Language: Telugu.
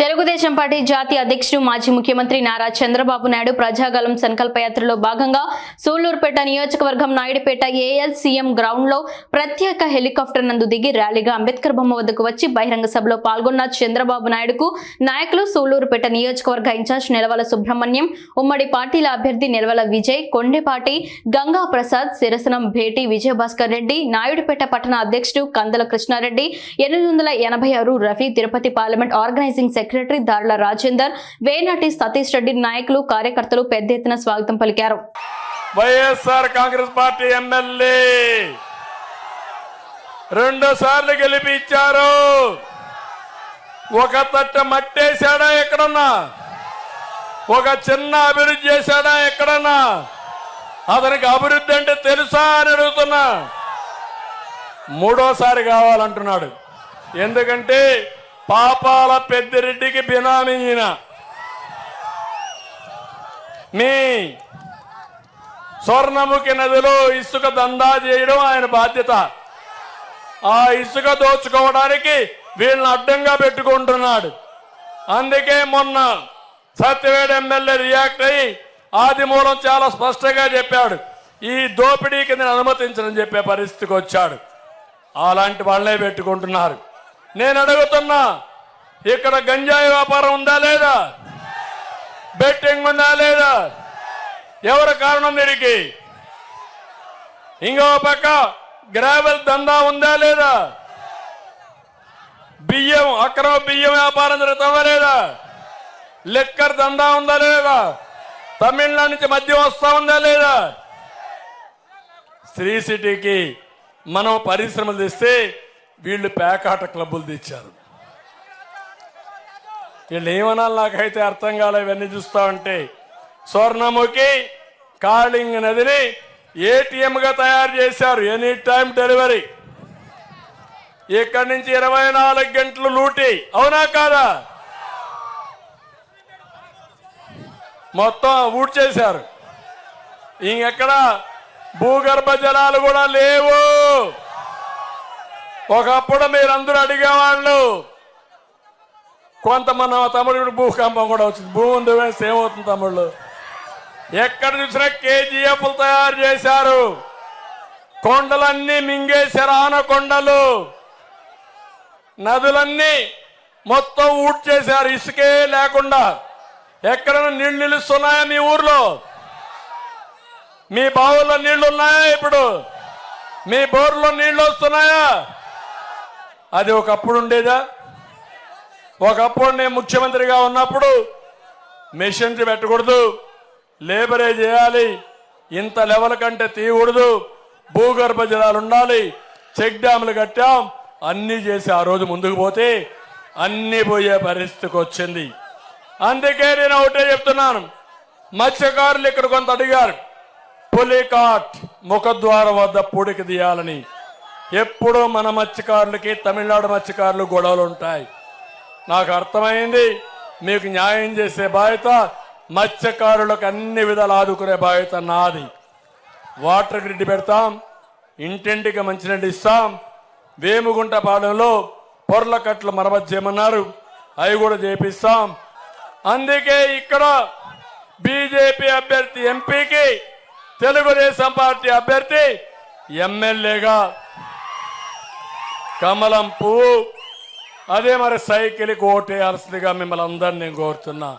తెలుగుదేశం పార్టీ జాతీయ అధ్యక్షుడు మాజీ ముఖ్యమంత్రి నారా చంద్రబాబు నాయుడు ప్రజాగలం సంకల్ప యాత్రలో భాగంగా సూళ్ళూరుపేట నియోజకవర్గం నాయుడుపేట ఏఎల్సీఎం గ్రౌండ్లో ప్రత్యేక హెలికాప్టర్ నందు దిగి ర్యాలీగా అంబేద్కర్ బొమ్మ వద్దకు వచ్చి బహిరంగ సభలో పాల్గొన్న చంద్రబాబు నాయుడుకు నాయకులు సూళ్ళూరుపేట నియోజకవర్గ ఇన్ఛార్జ్ నిలవల సుబ్రహ్మణ్యం ఉమ్మడి పార్టీల అభ్యర్థి నిలవల విజయ్ కొండేపాటి గంగా ప్రసాద్ శిరసనం భేటీ విజయభాస్కర్ రెడ్డి నాయుడుపేట పట్టణ అధ్యక్షుడు కందల కృష్ణారెడ్డి ఎనిమిది వందల ఎనభై ఆరు Tirupati parliament organizing secretary Darla Rajender Venati Satish Reddy నాయకులు కార్యకర్తలు పెద్ద ఎత్తున స్వాగతం పలికారు. వైఎస్ఆర్ కాంగ్రెస్ పార్టీ ఎమ్మెల్యే రెండు సార్లు గెలిపించారు. ఒక తట్ట మట్టేశాడా ఎక్కడన్నా? ఒక చిన్న అభివృద్ధి చేశాడా ఎక్కడన్నా? అతనికి అభివృద్ధి అంటే తెలుసా అని అడుగుతున్నా. మూడోసారి కావాలంటున్నాడు. ఎందుకంటే పాపాల పెద్దిరెడ్డికి బినామీ ఈయన. మీ స్వర్ణముఖి నదిలో ఇసుక దందా చేయడం ఆయన బాధ్యత. ఆ ఇసుక దోచుకోవడానికి వీళ్ళని అడ్డంగా పెట్టుకుంటున్నాడు. అందుకే మొన్న సత్యవేడు ఎమ్మెల్యే రియాక్ట్ అయ్యి ఆదిమూలం చాలా స్పష్టంగా చెప్పాడు. ఈ దోపిడీకి నేను అనుమతించనని చెప్పే పరిస్థితికి వచ్చాడు. అలాంటి వాళ్ళే పెట్టుకుంటున్నారు. నేను అడుగుతున్నా ఇక్కడ గంజాయి వ్యాపారం ఉందా లేదా? బెట్టింగ్ ఉందా లేదా? ఎవరు కారణం దీనికి? ఇంకో పక్క గ్రావెల్ దందా ఉందా లేదా? బియ్యం అక్రమ బియ్యం వ్యాపారం జరుగుతుందా లేదా? లిక్కర్ దందా ఉందా లేదా? తమిళనాడు నుంచి మద్యం వస్తా ఉందా లేదా? శ్రీ సిటీకి మనం పరిశ్రమలు తెస్తే వీళ్ళు పేకాట క్లబ్బులు తెచ్చారు. వీళ్ళు ఏమనాలి నాకైతే అర్థం కాలే ఇవన్నీ చూస్తా ఉంటే. స్వర్ణముఖి కాళింగ్ నదిని ఏటీఎంగా తయారు చేశారు. Any time delivery. ఇక్కడి నుంచి ఇరవై నాలుగు గంటలు లూటి. అవునా కాదా? మొత్తం ఊడ్ చేశారు ఇంకెక్కడ? భూగర్భ జలాలు కూడా లేవు. ఒకప్పుడు మీరందరూ అడిగేవాళ్ళు కొంత మన తమ్ముడు భూకంపం కూడా వచ్చింది. భూమి ఉంది వేస్తే ఏమవుతుంది తమ్ముళ్ళు. ఎక్కడ చూసినా కేజీఎఫ్లు తయారు చేశారు. కొండలన్నీ మింగేశారు ఆనకొండలు. నదులన్నీ మొత్తం ఊట్ చేశారు ఇసుకే లేకుండా. ఎక్కడైనా నీళ్ళు నిలుస్తున్నాయా మీ ఊర్లో? మీ బావుల్లో నీళ్ళు ఉన్నాయా ఇప్పుడు? మీ బోర్లో నీళ్ళు వస్తున్నాయా? అది ఒకప్పుడు ఉండేదా? ఒకప్పుడు నేను ముఖ్యమంత్రిగా ఉన్నప్పుడు మెషినరీ పెట్టకూడదు లేబరే చేయాలి ఇంత లెవెల్ కంటే తీయకూడదు భూగర్భ జలాలు ఉండాలి చెక్ డ్యాములు కట్టాం అన్నీ చేసి ఆ రోజు ముందుకు పోతే అన్నీ పోయే పరిస్థితికి వచ్చింది. అందుకే నేను ఒకటే చెప్తున్నాను మత్స్యకారులు ఇక్కడ కొంత అడిగారు పులికాట్ ముఖద్వారం వద్ద పూడికి తీయాలని. ఎప్పుడూ మన మత్స్యకారులకి తమిళనాడు మత్స్యకారులు గొడవలు ఉంటాయి. నాకు అర్థమైంది. మీకు న్యాయం చేసే బాధ్యత మత్స్యకారులకు అన్ని విధాలు ఆదుకునే బాధ్యత నాది. వాటర్ గ్రిడ్ పెడతాం ఇంటింటికి మంచినీళ్ళు ఇస్తాం. వేముగుంట పాలెంలో పొరల కట్లు మరమ్మతు చేయమన్నారు. అవి కూడా చేపిస్తాం. అందుకే ఇక్కడ బీజేపీ అభ్యర్థి ఎంపీకి తెలుగుదేశం పార్టీ అభ్యర్థి ఎమ్మెల్యేగా కమలం పువ్వు అదే మరి సైకిల్కి ఓటేయాల్సిందిగా మిమ్మల్ని అందరినీ నేను కోరుతున్నా.